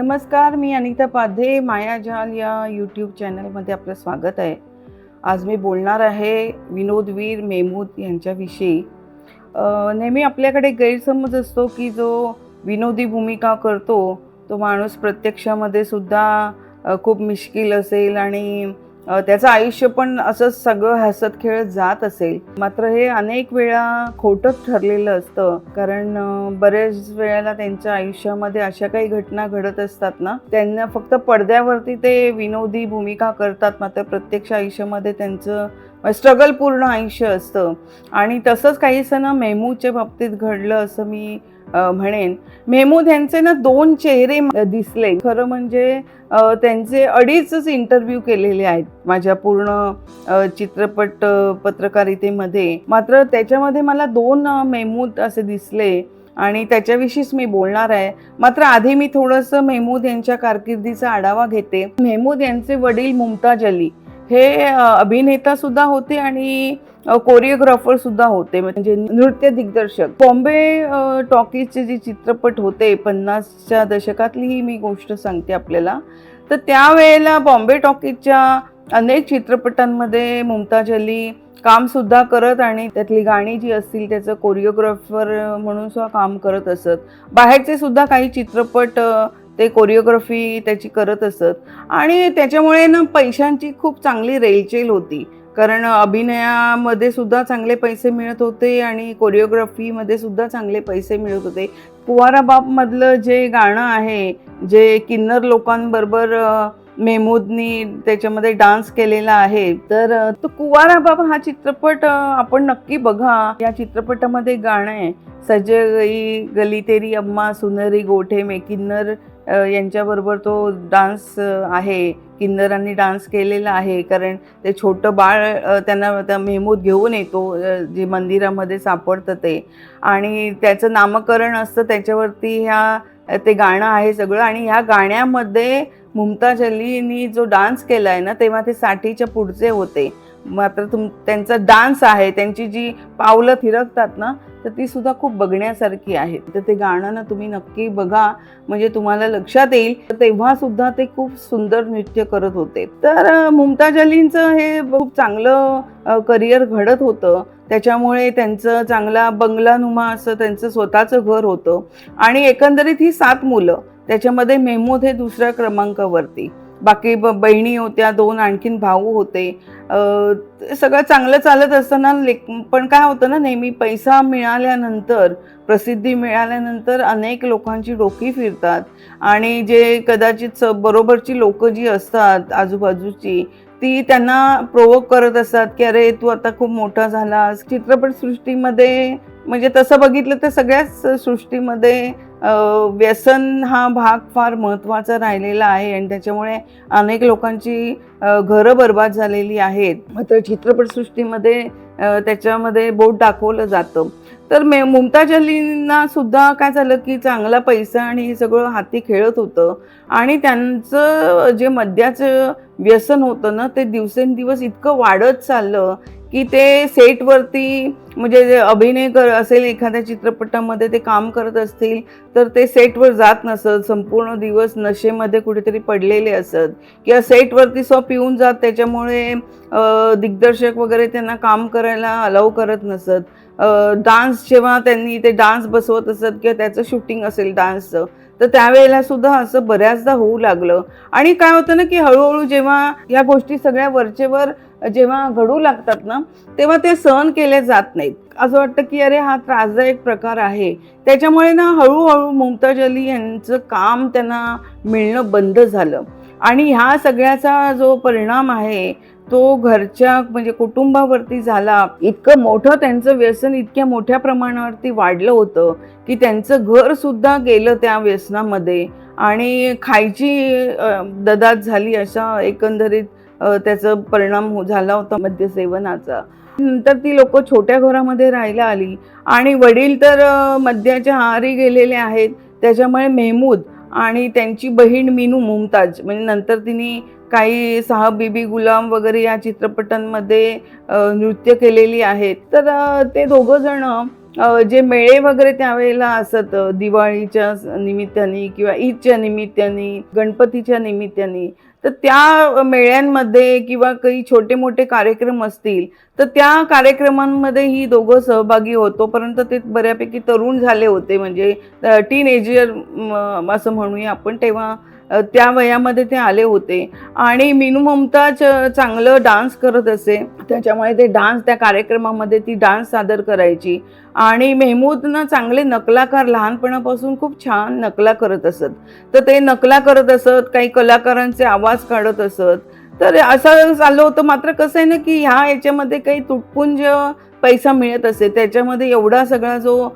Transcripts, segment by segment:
नमस्कार मी अनिता पाधे माया झाल या यूट्यूब चॅनलमध्ये आपलं स्वागत आहे. आज मी बोलणार आहे विनोदवीर मेहमूद यांच्याविषयी. नेहमी आपल्याकडे गैरसमज असतो की जो विनोदी भूमिका करतो तो माणूस प्रत्यक्षामध्ये सुद्धा खूप मिश्किल असेल आणि त्याचं आयुष्य पण असंच सगळं हसत खेळत जात असेल. मात्र हे अनेक वेळा खोटंच ठरलेलं असतं. कारण बरेच वेळेला त्यांच्या आयुष्यामध्ये अशा काही घटना घडत असतात ना त्यांना फक्त पडद्यावरती ते विनोदी भूमिका करतात. मात्र प्रत्यक्ष आयुष्यामध्ये त्यांचं म्हणजे स्ट्रगल पूर्ण आयुष्य असतं. आणि तसंच काहीसं ना मेहमूदच्या बाबतीत घडलं असं मी म्हणेन. मेहमूद यांचे ना दोन चेहरे दिसले. खरं म्हणजे त्यांचे अडीचच इंटरव्ह्यू केलेले आहेत माझ्या पूर्ण चित्रपट पत्रकारितेमध्ये. मात्र त्याच्यामध्ये मला दोन मेहमूद असे दिसले आणि त्याच्याविषयीच मी बोलणार आहे. मात्र आधी मी थोडंसं मेहमूद यांच्या कारकिर्दीचा आढावा घेते. मेहमूद यांचे वडील मुमताज अली. हे अभिनेतासुद्धा अभिनेता सुद्धा होते आणि कोरिओग्राफर सुद्धा होते. म्हणजे नृत्य दिग्दर्शक. बॉम्बे टॉकीजचे जे चित्रपट होते पन्नासच्या दशकातली ही मी गोष्ट सांगते आपल्याला. तर त्यावेळेला बॉम्बे टॉकीजच्या अनेक चित्रपटांमध्ये मुमताज अली कामसुद्धा करत आणि त्यातली गाणी जी असतील त्याचं कोरिओग्राफर म्हणून सुद्धा काम करत असत. बाहेरचे सुद्धा काही चित्रपट ते कोरिओग्राफी त्याची करत असत. आणि त्याच्यामुळे ना पैशांची खूप चांगली रेलचेल होती. कारण अभिनयामध्ये सुद्धा चांगले पैसे मिळत होते आणि कोरिओग्राफीमध्ये सुद्धा चांगले पैसे मिळत होते. कुवाराबापमधलं जे गाणं आहे जे किन्नर लोकांबरोबर मेहमूदनी त्याच्यामध्ये डान्स केलेला आहे तर तो कुवारा बाबा हा चित्रपट आपण नक्की बघा. या चित्रपटामध्ये गाणं आहे. सजगई गली तेरी अम्मा सुनरी गोठे मे किन्नर यांच्याबरोबर तो डान्स आहे. किन्नरांनी डान्स केलेला आहे. कारण ते छोटं बाळ त्यांना त्या मेहमूद घेऊन येतो जे मंदिरामध्ये सापडतं ते. आणि त्याचं नामकरण असतं त्याच्यावरती ह्या ते गाणं आहे सगळं. आणि ह्या गाण्यामध्ये मुमताज अलीनी जो डान्स केला आहे ना तेव्हा ते साठीच्या पुढचे होते. मात्र तुम त्यांचा डान्स आहे त्यांची जी पावलं थिरकतात ना तर ती सुद्धा खूप बघण्यासारखी आहेत. तर ते गाणं ना तुम्ही नक्की बघा म्हणजे तुम्हाला लक्षात येईल. तेव्हा सुद्धा ते खूप सुंदर नृत्य करत होते. तर मुमताज अलींचं हे खूप चांगलं करिअर घडत होतं. त्याच्यामुळे त्यांचं चांगला बंगलानुमा असं त्यांचं स्वतःचं घर होतं. आणि एकंदरीत ही सात मुलं त्याच्यामध्ये मेहमूद हे दुसऱ्या क्रमांकावरती. बाकी ब बहिणी होत्या दोन आणखीन भाऊ होते. सगळं चांगलं चालत असताना लेक पण काय होतं ना नेहमी पैसा मिळाल्यानंतर प्रसिद्धी मिळाल्यानंतर अनेक लोकांची डोकी फिरतात. आणि जे कदाचित बरोबरची लोकं जी असतात आजूबाजूची ती त्यांना प्रोवोक करत असतात की अरे तू आता खूप मोठा झालास. चित्रपटसृष्टीमध्ये म्हणजे तसं बघितलं तर सगळ्याच सृष्टीमध्ये व्यसन हा भाग फार महत्त्वाचा राहिलेला आहे आणि त्याच्यामुळे अनेक लोकांची घरं बर्बाद झालेली आहेत. मात्र चित्रपटसृष्टीमध्ये त्याच्यामध्ये बोट दाखवलं जातं. तर मे मुमताज अलींना सुद्धा काय झालं की चांगला पैसा आणि हे सगळं हाती खेळत होतं. आणि त्यांचं जे मद्याचं व्यसन होतं ना ते दिवसेंदिवस इतकं वाढत चाललं की ते सेटवरती म्हणजे जे अभिनय कर असेल एखाद्या चित्रपटामध्ये ते काम करत असतील तर ते सेटवर जात नसत. संपूर्ण दिवस नशेमध्ये कुठेतरी पडलेले असत. किंवा सेटवरती स्व पिऊन जात त्याच्यामुळे दिग्दर्शक वगैरे त्यांना काम करायला अलाव करत नसत. डान्स जेव्हा त्यांनी ते डान्स बसवत असत किंवा त्याचं शूटिंग असेल डान्सचं तर त्यावेळेला सुद्धा असं बऱ्याचदा होऊ लागलं. आणि काय होतं ना की हळूहळू जेव्हा या गोष्टी सगळ्या वरचेवर जेव्हा घडू लागतात ना तेव्हा ते सहन केले जात नाहीत. असं वाटतं की अरे हा त्रासदायक प्रकार आहे. त्याच्यामुळे ना हळूहळू मुमताज अली यांचं काम त्यांना मिळणं बंद झालं. आणि ह्या सगळ्याचा जो परिणाम आहे तो घरच्या म्हणजे कुटुंबावरती झाला. इतकं मोठं त्यांचं व्यसन इतक्या मोठ्या प्रमाणावरती वाढलं होतं की त्यांचं घर सुद्धा गेलं त्या व्यसनामध्ये. आणि खायची ददात झाली अशा एकंदरीत त्याचा परिणाम हो- झाला होता मद्यसेवनाचा नंतर ती लोक छोट्या घरामध्ये राहायला आली. आणि वडील तर मद्याच्या आहारी गेलेले आहेत. त्याच्यामुळे मेहमूद आणि त्यांची बहीण मीनू मुमताज म्हणजे नंतर तिने काही साहब बीबी गुलाम वगैरे या चित्रपटांमध्ये नृत्य केलेली आहेत. तर ते दोघं जण जे मेळे वगैरे त्यावेळेला असत दिवाळीच्या निमित्ताने किंवा ईदच्या निमित्ताने गणपतीच्या निमित्ताने तर त्या मेळ्यांमध्ये किंवा काही छोटे मोठे कार्यक्रम असतील तर त्या कार्यक्रमांमध्ये ही दोघं सहभागी होतो परंतु ते बऱ्यापैकी तरुण झाले होते. म्हणजे टीन एजर असं म्हणूया आपण. तेव्हा त्या वयामध्ये ते आले होते. आणि मीनू ममताज चांगलं डान्स करत असे. त्याच्यामुळे ते डान्स त्या कार्यक्रमामध्ये ती डान्स सादर करायची. आणि मेहमूदनं चांगले नकलाकार लहानपणापासून खूप छान नकला करत असत. तर ते नकला करत असत काही कलाकारांचे आवाज काढत असत. तर असं चाललं होतं मात्र कसं आहे ना की ह्या याच्यामध्ये काही तुटपुंज पैसा मिळत असे त्याच्यामध्ये एवढा सगळा जो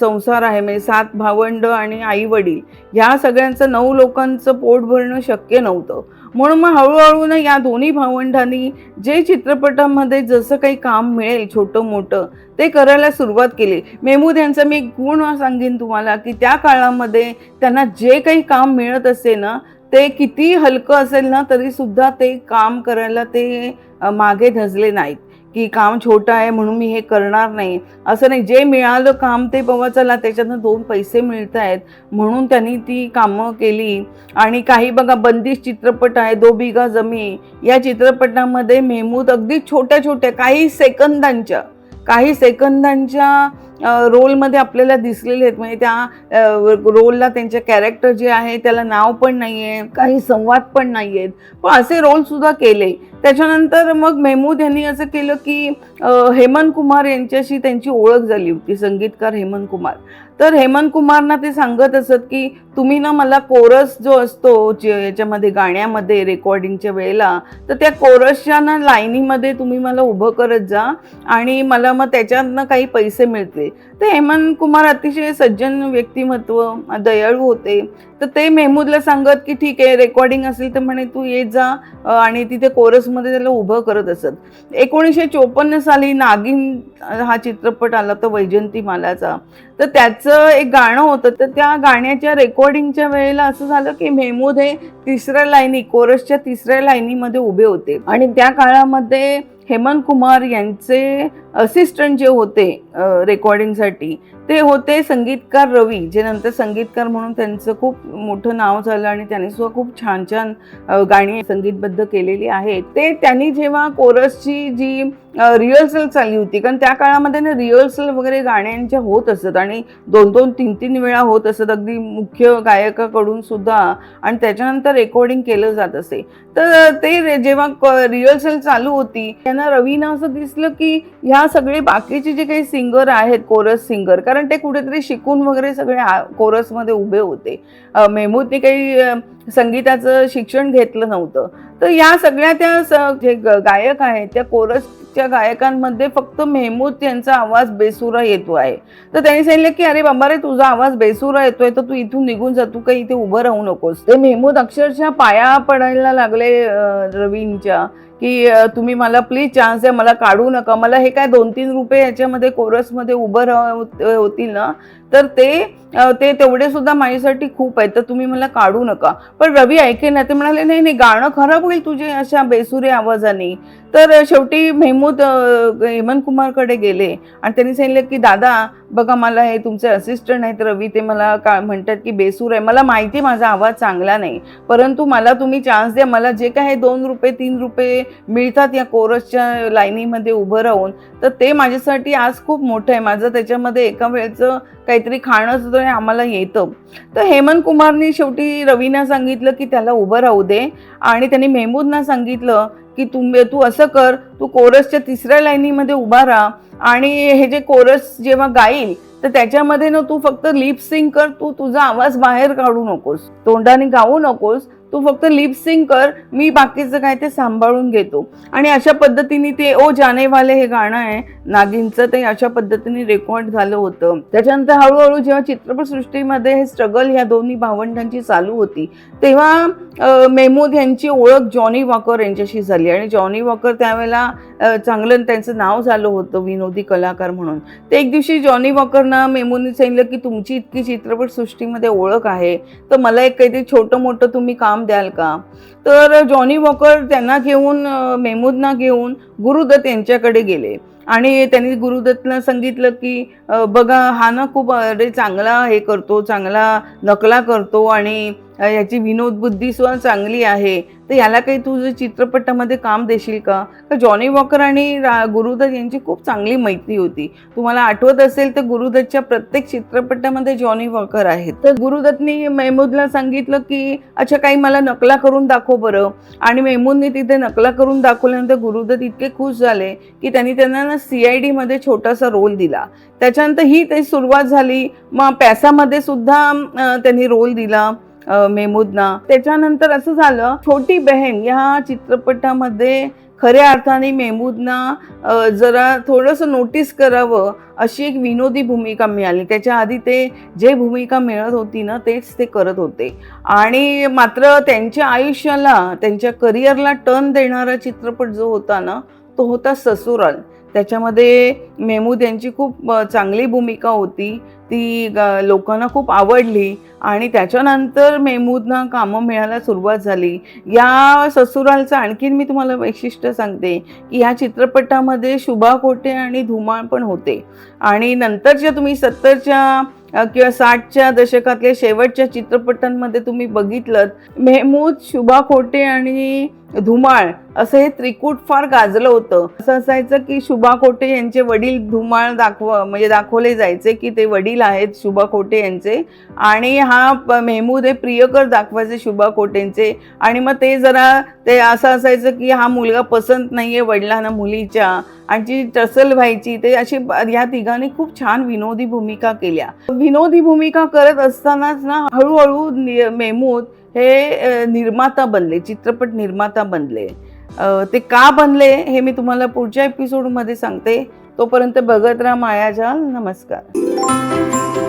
संसार आहे म्हणजे सात भावंड आणि आई वडील ह्या सगळ्यांचं नऊ लोकांचं पोट भरणं शक्य नव्हतं. म्हणून मग हळूहळू ना या दोन्ही भावंडांनी जे चित्रपटामध्ये जसं काही काम मिळेल छोटं मोठं ते करायला सुरुवात केली. मेहमूद यांचा मी एक गुण सांगेन तुम्हाला की त्या काळामध्ये त्यांना जे काही काम मिळत असे ना ते किती हलकं असेल ना तरी सुद्धा ते काम करायला ते मागे धजले नाहीत. की काम छोटं आहे म्हणून मी हे करणार नाही. असं नाही जे मिळालं काम ते बाबा चला त्याच्यातनं दोन पैसे मिळत आहेत म्हणून त्यांनी ती कामं केली. आणि काही बघा बंदिश चित्रपट आहे दो बिगा जमी या चित्रपटामध्ये मेहमूद अगदी छोट्या छोट्या काही सेकंदांच्या काही सेकंदांच्या रोलमध्ये आपल्याला दिसलेले आहेत. म्हणजे त्या रोलला त्यांचे कॅरेक्टर जे आहे त्याला नाव पण नाही आहे काही संवाद पण नाही आहेत पण असे रोल सुद्धा केले. त्याच्यानंतर मग मेहमूद यांनी असं केलं की हेमंत कुमार यांच्याशी त्यांची ओळख झाली होती संगीतकार हेमंत कुमार. तर हेमंत कुमारना ते सांगत असत की तुम्ही ना मला कोरस जो असतो जे याच्यामध्ये गाण्यामध्ये रेकॉर्डिंगच्या वेळेला तर त्या कोरसच्या ना लाईनीमध्ये तुम्ही मला उभं करत जा आणि मला मग त्याच्यातनं काही पैसे मिळते तर हेमंत कुमार अतिशय सज्जन व्यक्तिमत्व दयाळू होते. तर ते मेहमूदला सांगत की ठीक आहे रेकॉर्डिंग असेल तर म्हणे तू येत जा आणि तिथे कोरसमध्ये त्याला उभं करत असत. एकोणीसशे चोपन्न साली नागिन हा चित्रपट आला तो वैजंती मालाचा. तर त्याचं एक गाणं होतं. तर त्या गाण्याच्या रेकॉर्डिंगच्या वेळेला असं झालं की मेहमूद हे तिसऱ्या लाईनी कोरसच्या तिसऱ्या लाईनीमध्ये उभे होते. आणि त्या काळामध्ये हेमंत कुमार यांचे असिस्टंट जे होते रेकॉर्डिंगसाठी ते होते संगीतकार रवी जे नंतर संगीतकार म्हणून त्यांचं खूप मोठं नाव झालं आणि त्यांनी सुद्धा खूप छान छान गाणी संगीतबद्ध केलेली आहेत. ते त्यांनी जेव्हा कोरसची जी रिहर्सल चालली होती. कारण त्या काळामध्ये ना रिहर्सल वगैरे गाण्यांच्या होत असत आणि दोन दोन तीन तीन वेळा होत असत. अगदी मुख्य गायकाकडून सुद्धा आणि त्याच्यानंतर रेकॉर्डिंग केलं जात असे. तर ते जेव्हा रिहर्सल चालू होती त्यांना रवीना असं दिसलं की ह्या सगळे बाकीचे जे काही सिंगर आहेत कोरस सिंगर कारण ते कुठेतरी शिकून वगैरे सगळे कोरसमध्ये उभे होते. मेहमूदने काही संगीताचं शिक्षण घेतलं नव्हतं. तर या सगळ्या त्या जे गायक आहेत त्या कोरसच्या गायकांमध्ये फक्त मेहमूद यांचा आवाज बेसुरा येतो आहे. तर त्यांनी सांगितलं की अरे बाबा रे तुझा आवाज बेसुरा येतोय तर तू इथून निघून जा तू काही इथे उभं राहू नकोस. ते मेहमूद अक्षरशः पाया पडायला लागले रवींच्या की तुम्ही मला प्लीज चान्स द्या मला काढू नका. मला हे काय दोन तीन रुपये याच्यामध्ये कोरसमध्ये उभं राह होतील ना? तर ते ते तेवढे सुद्धा माझ्यासाठी खूप आहेत. तर तुम्ही मला काढू नका. पण रवी ऐके ना ते म्हणाले नाही नाही गाणं खराब होईल तुझे अशा बेसुरे आवाजाने. तर शेवटी मेहमूद हेमंत कुमारकडे गेले आणि त्यांनी सांगितलं की दादा बघा मला हे तुमचे असिस्टंट आहेत रवी ते मला का म्हणतात की बेसूर आहे. मला माहिती आहे माझा आवाज चांगला नाही. परंतु मला तुम्ही चान्स द्या. मला जे काही दोन रुपये तीन रुपये मिळतात या कोरसच्या लाईनीमध्ये उभं राहून. तर ते माझ्यासाठी आज खूप मोठं आहे. माझं त्याच्यामध्ये एका वेळचं काहीतरी खाणं सुद्धा आम्हाला येतं. तर हेमंत कुमारने शेवटी रवीना सांगितलं की त्याला उभं राहू दे आणि त्यांनी मेहमूदना सांगितलं की तुम तू असं कर तू कोरसच्या तिसऱ्या लाईनीमध्ये उभा राहा आणि हे जे कोरस जेव्हा गाईल तर त्याच्यामध्ये ना तू फक्त लिप सिंग कर तू तुझा आवाज बाहेर काढू नकोस. तोंडाने गाऊ नकोस. तू फक्त लिपसिंग कर मी बाकीचं काय ते सांभाळून घेतो. आणि अशा पद्धतीने ते ओ जानेवाले हे गाणं आहे नागिनचं ते अशा पद्धतीने रेकॉर्ड झालं होतं. त्याच्यानंतर हळूहळू जेव्हा चित्रपटसृष्टीमध्ये हे स्ट्रगल ह्या दोन्ही भावंडांची चालू होती तेव्हा मेहमूद यांची ओळख जॉनी वॉकर यांच्याशी झाली. आणि जॉनी वॉकर त्यावेळेला चांगलं त्यांचं नाव झालं होतं विनोदी कलाकार म्हणून. ते एक दिवशी जॉनी वॉकरना मेहमूदने सांगितलं की तुमची इतकी चित्रपटसृष्टीमध्ये ओळख आहे तर मला एक काहीतरी छोटं मोठं तुम्ही काम द्याल का? तर जॉनी वॉकर त्यांना घेऊन मेहमूदना घेऊन गुरुदत्त यांच्याकडे गेले. आणि त्यांनी गुरुदत्तला सांगितलं की बघा हा ना खूप अरे चांगला हे करतो चांगला नकला करतो आणि याची विनोदबुद्धी सुद्धा चांगली आहे. तर याला काही तुझं चित्रपटामध्ये काम देशील का? तर जॉनी वॉकर आणि रा गुरुदत्त यांची खूप चांगली मैत्री होती. तुम्हाला आठवत असेल तर गुरुदत्तच्या प्रत्येक चित्रपटामध्ये जॉनी वॉकर आहेत. तर गुरुदत्तनी मेहमूदला सांगितलं की अच्छा काही मला नकला करून दाखव बरं. आणि मेहमूदने तिथे नकला करून दाखवल्यानंतर गुरुदत्त इतके खुश झाले की त्यांनी त्यांना ना सी आय डीमध्ये छोटासा रोल दिला. त्याच्यानंतर ही ते सुरुवात झाली. मग पॅसामध्ये सुद्धा त्यांनी रोल दिला. मेमुदना त्याच्यानंतर असं झालं छोटी बहीण या चित्रपटामध्ये खऱ्या अर्थाने मेहमूदना जरा थोडंसं नोटीस करावं अशी एक विनोदी भूमिका मिळाली. त्याच्या आधी ते जे भूमिका मिळत होती ना तेच ते करत होते. आणि मात्र त्यांच्या आयुष्याला त्यांच्या करिअरला टर्न देणारा चित्रपट जो होता ना तो होता ससुराल. त्याच्यामध्ये मेहमूद यांची खूप चांगली भूमिका होती. ती ग- लोकांना खूप आवडली आणि त्याच्यानंतर मेहमूदना कामं मिळायला सुरुवात झाली. या ससुरालचं आणखीन मी तुम्हाला वैशिष्ट्य सांगते की ह्या चित्रपटामध्ये शुभा कोटे आणि धुमाळ पण होते. आणि नंतरच्या तुम्ही सत्तरच्या किंवा साठच्या दशकातल्या शेवटच्या चित्रपटांमध्ये तुम्ही बघितलं मेहमूद शुभा खोटे आणि धुमाळ असं हे त्रिकूट फार गाजलं होतं. असं असायचं की शुभा खोटे यांचे वडील धुमाळ दाखव म्हणजे दाखवले जायचे की ते वडील आहेत शुभा खोटे यांचे. आणि हा मेहमूद हे प्रियकर दाखवायचे शुभा खोटेंचे. आणि मग ते जरा ते असं असायचं की हा मुलगा पसंत नाहीये वडिलांना मुलीच्या. आणि जी टसल व्हायची ते अशी या तिघांनी खूप छान विनोदी भूमिका केल्या. विनोदी भूमिका करत असतानाच ना हळूहळू मेमूद मेहमूद हे निर्माता बनले चित्रपट निर्माता बनले. ते का बनले हे मी तुम्हाला पुढच्या एपिसोडमध्ये सांगते. तोपर्यंत बघत राहा मायाजाल. नमस्कार.